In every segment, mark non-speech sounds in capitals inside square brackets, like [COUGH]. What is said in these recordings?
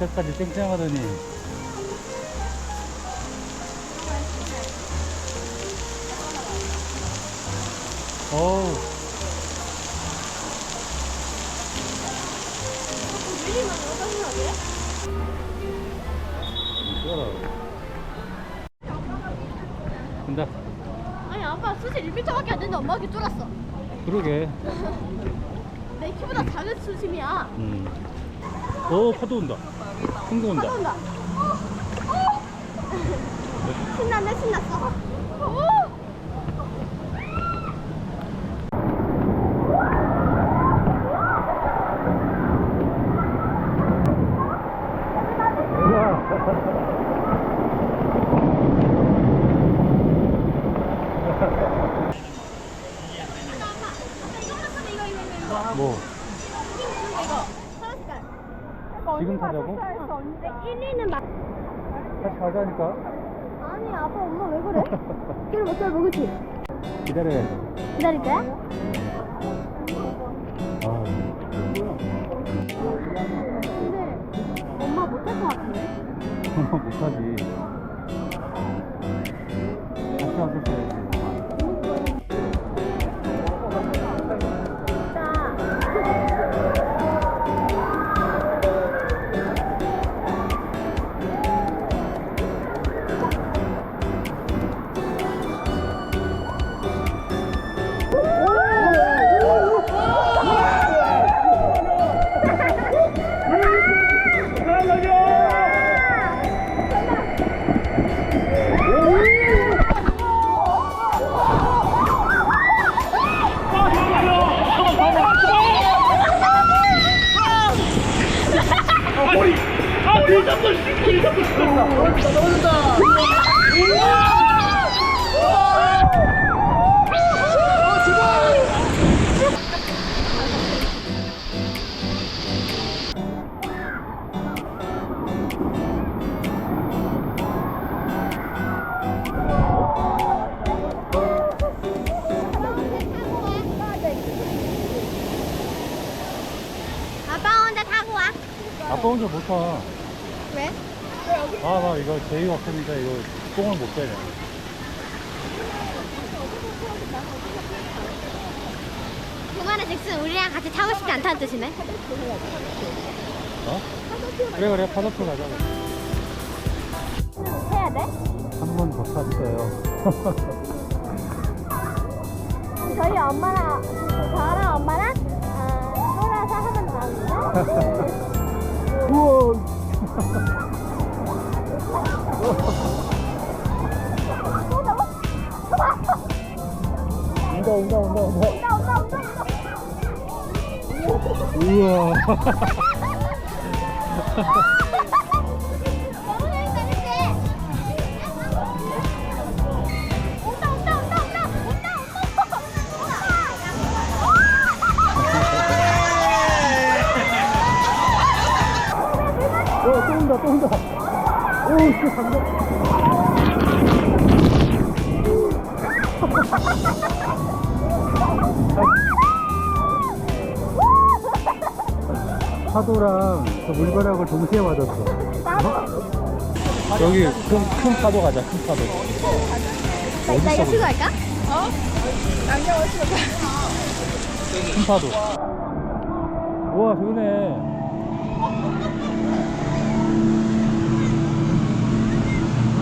앞에까지 쨍쨍하더니. 어우. 근데 아니 아빠 수질 1m밖에 안 되는데 엄마가 쫄았어. 그러게. [LAUGHS] 내 키보다 작은 수심이야. 음. 오 파도 온다 큰거 온다 온다 어? 어? 신났네 신났어 오! 뭐 이거 파란 색깔 지금 타자고? 1위는 막 다시 가자니까 아니 아빠 엄마 왜 그래? [LAUGHS] 기다려봐 기다려봐 그치? 기다려야지 기다릴 거야? 아, 근데 엄마 못할 것 같은데? 못하지 다시 왔었어 혼자 못 타 왜? 아, 나 이거 제의가 없으니까 이거 뽕을 못 빼네. 그 말은 잭슨 우리랑 같이 타고 싶지 않다는 뜻이네. 어? 그래, 그래, 파도표 가자고. 해야 돼? 한 번더 탔어요. [LAUGHS] 저희 엄마랑 저랑 엄마랑 아, 놀아서. 우와! 온다, 온다, 온다, 온다. 우와. 너무 온다, 또 온다. 오, 씨, 감동. [LAUGHS] 파도랑 그 물벼락을 동시에 맞았어. 여기 큰, 큰 파도 가자, 큰 파도. 나, 나 이거 치고 할까? 큰 파도. 우와, 좋네.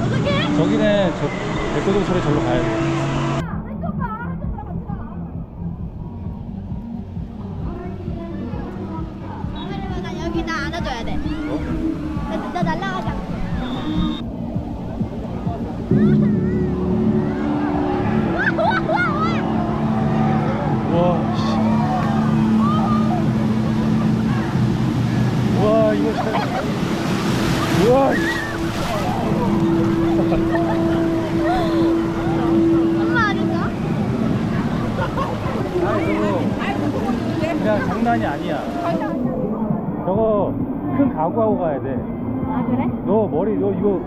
어떡해? 저기네, 저, 백도동 소리 절로 가야 돼. 큰 가구하고 가야 돼. 아 그래? 너 머리, 너 이거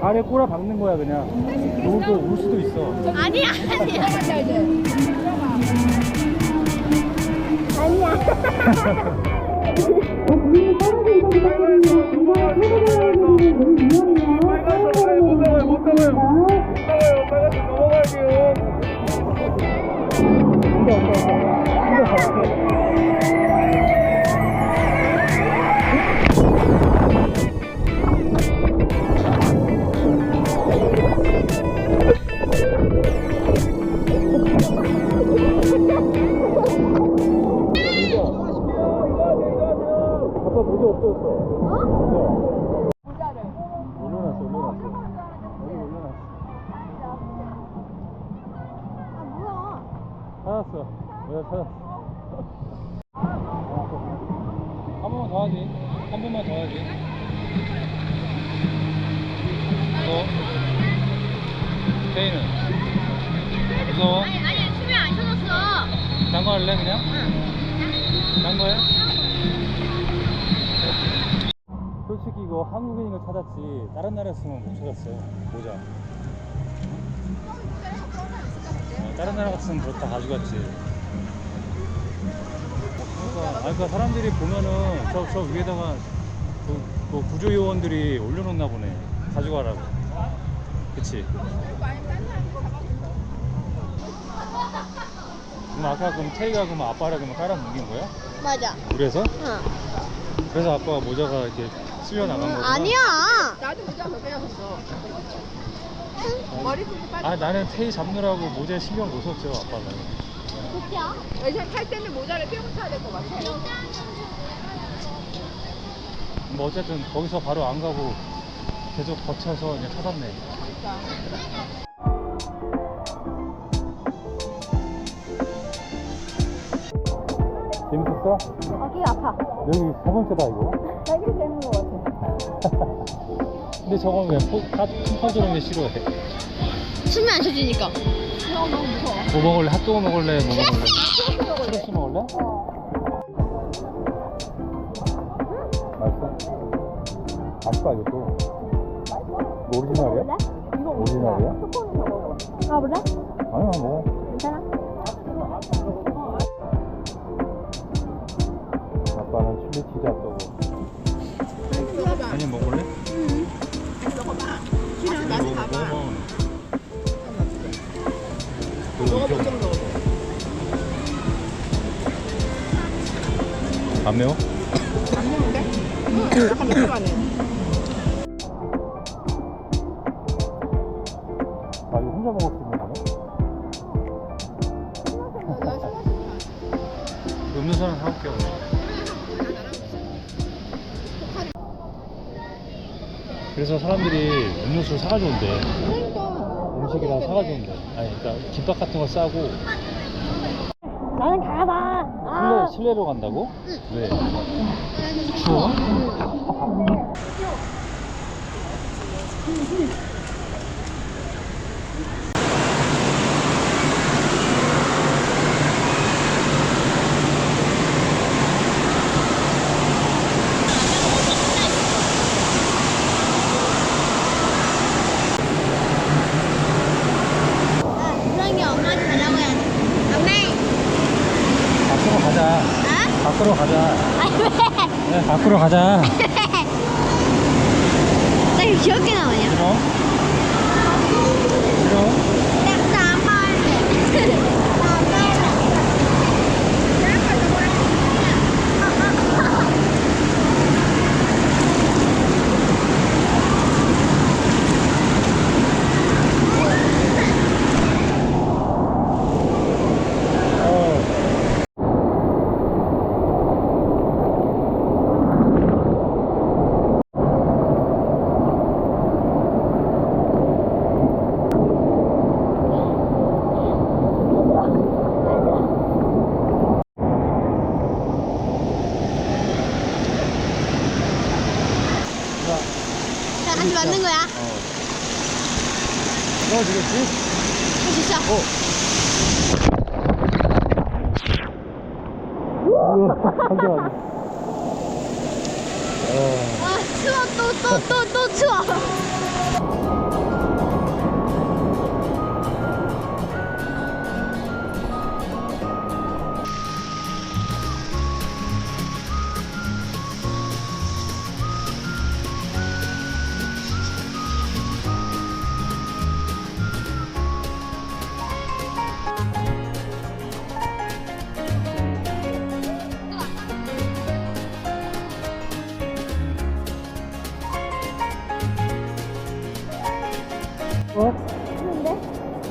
아래 꼬라 박는 거야, 그냥. 너도 울 수도 있어. 아니야 아니야 아니야 아빠 모자 없어졌어. 모자. 모자를. 올려놨어, 올려놨어. 여기 올려놨어. 아 뭐야? 찾았어. 모자 찾았어. 한 번만 더 하지. 한 번만 더 하지. 너? 태희는? 무서워? 아니 아니 수면 안 쳐졌어. 장거 할래 그냥? 장거해? 이거 한국인인 거 찾았지 다른 나라였으면 못 찾았어 모자 어, 다른 나라 같으면 그거 다 가져갔지 그러니까, 아니, 그러니까 사람들이 보면은 저, 저 위에다가 그, 그 구조 요원들이 올려놓나 보네 가져가라고 그치? 그럼 아까 그럼 태희가 그럼 아빠를 그럼 깔아 뭉긴 거야? 맞아. 그래서? 응. 그래서 아빠가 모자가 이렇게 쓸려 나간 거구나 아니야. 나도 모자 더 빼앗았어. 빠져. 아 나는 태희 잡느라고 모자에 신경 못 썼죠 아빠가 진짜? 예전 탈 때는 모자를 끼고 타야 될 것 같아. 뭐 어쨌든 거기서 바로 안 가고 계속 거쳐서 이제 찾았네 재밌었어? 어깨가 아파. 여기 세 번째다 이거 것 같아. 근데 저건 왜 포, 핫, 핫도그는 왜 싫어해? 숨이 안 쉬지니까. 뭐 먹을래? 핫도그 먹을래? 뭐 먹을래? 크로스 먹을래? 맛있어? 맛있다 이것도 이거 오리지널이야? 이거 오리지널이야? 초코는 먹어. 가볼래? 아니야 먹어 괜찮아? 아빠는 칠리 치즈 핫도그 안 매워? 안 먹는데? 응, 약간 매콤하네. 아 이거 혼자 먹을 수 있는 거네? 음료수는 사올게 오늘 그래서 사람들이 음료수를 사가지고 온대 음식이랑 사가지고 온대 아니 그러니까 김밥 같은 거 싸고. 실내, 실내로 간다고? 왜? 추워? 이상이 엄마한테 달라고 해야 돼. 엄마. 밖으로 가자 어? 밖으로 가자 아니 왜? 네, 밖으로 가자 나 이거 귀엽게 나오냐? 싫어? 싫어? 나안 말래. 나안 말래. 어. 자, 같이 만든 거야. 어. 넣어주겠지? 있어. 어. 잠깐만. 어. [LAUGHS] 아, 추워. 또, 또, 또, 또 추워.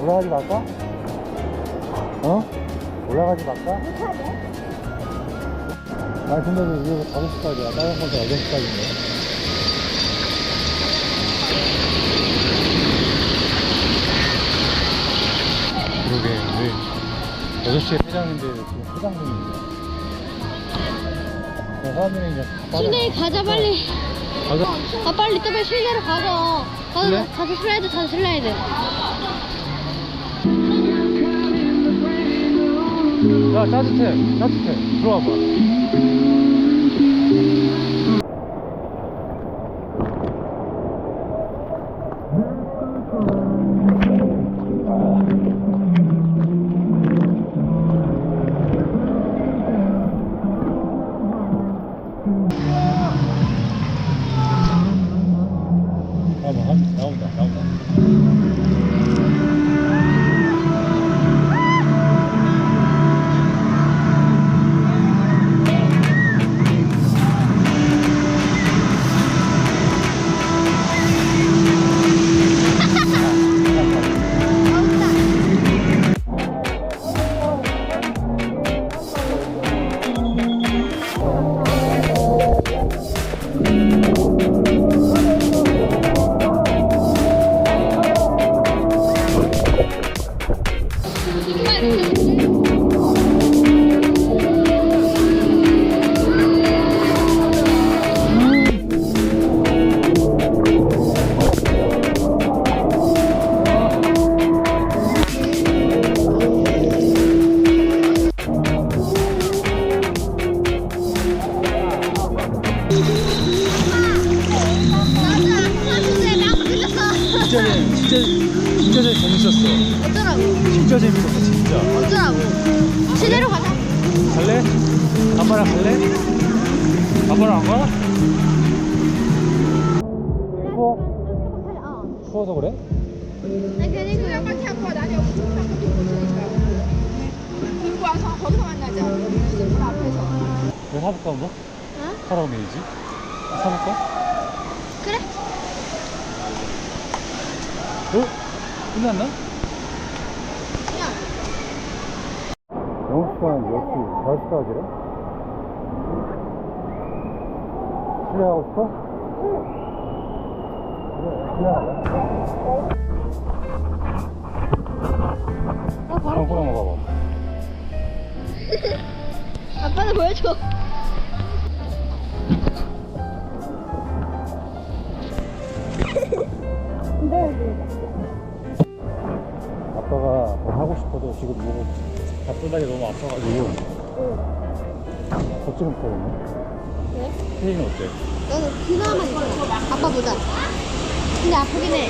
올라가지 말까? 어? 올라가지 말까? 못하네. 아 근데 왜 여기 5시까지야? 다른 건데 8시까지인데 그러게 왜 6시에 회장인데 지금 회장 중인데 사람들이 이제 다 빠져 가자 빨리. 가자 아 빨리 또 빨리 실내로 가자. 가서 그래? 가서 슬라이드 가서 슬라이드. 야 따뜻해. 따뜻해. 들어와 봐 진짜, 진짜 재- 재밌었어. 어쩌라고? 진짜 재밌었어, 진짜. 어쩌라고? 시내로 가자. 갈래? 아빠랑 갈래? 아빠랑 안 가? 추워? 어. 추워서 그래? 나 괜히 그 약간 타고 나는 여기 좀 타고 들고 있으니까. 와서 거기서 만나자. 문 앞에서. 왜 사볼까, 뭐? 어? 사러 오면이지? 사볼까? 그래? 어? 끝났나? 그냥 영업 시간 몇 시? 5시까지래? 실례하고 싶어? 그래, 실례하자. 나 바로. 랑 먹어봐. 아빠도 보여줘. 지금 뭐 바쁘다기 너무 아파가지고 걱정 못하거든요. 왜? 태희는 어때? 나는 그나마 괜찮아. 아빠보다. 근데 아프긴 해.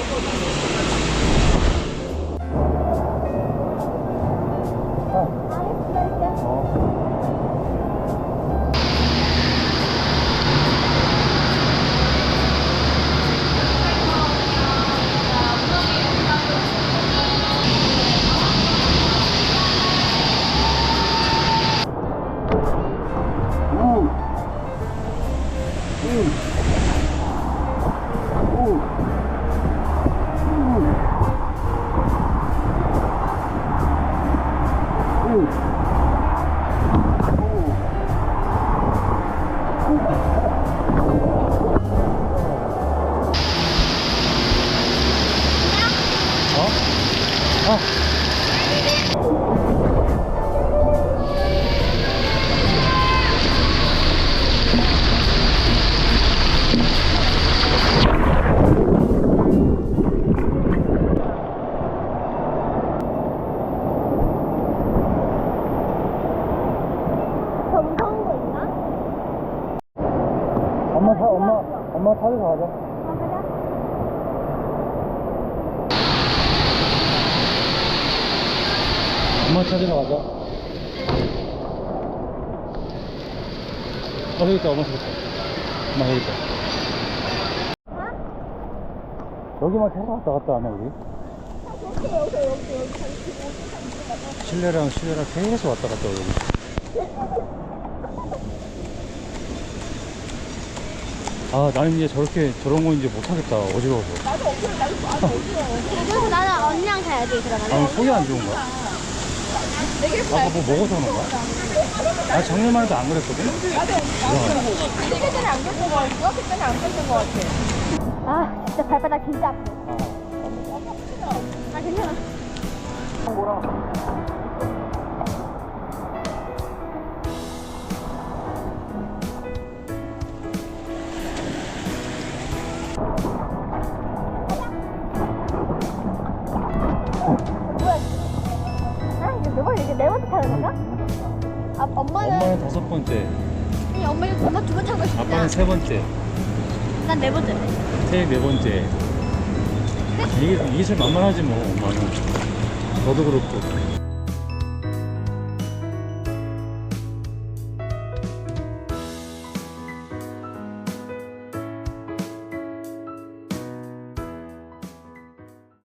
가자. 엄마 찾으러 가자. 어, 여기 있다, 엄마 찾았다. 엄마 여기 있다. 여기만 계속 왔다 갔다 하네, 우리. 실내랑 실내랑 계속 왔다 갔다, 여기. 아 나는 이제 저렇게 저런 거 이제 못하겠다 어지러워서 나도 엄청 나도 나도 어지러워. 그래서 나는 언니랑 가야지 그러면. 아 속이 안 좋은 거야? 아까 뭐 먹어서 그런 거야? 아 작년만 해도 안 그랬거든? 나도 나도 시기 전에 안 겪은 거 같아. 중학교 때는 안 겪은 거 같아. 아 진짜 발바닥 진짜 아파. 아 괜찮아. 뭐야? 네 건가? 아 엄마는? 엄마는 다섯 번째. 아니 엄마 이거 엄마 두번 타고 싶다. 아빠는 세 번째. 난네 번째. 태익 네 번째. 이게, 이게 제일 만만하지 뭐 엄마는. 저도 그렇고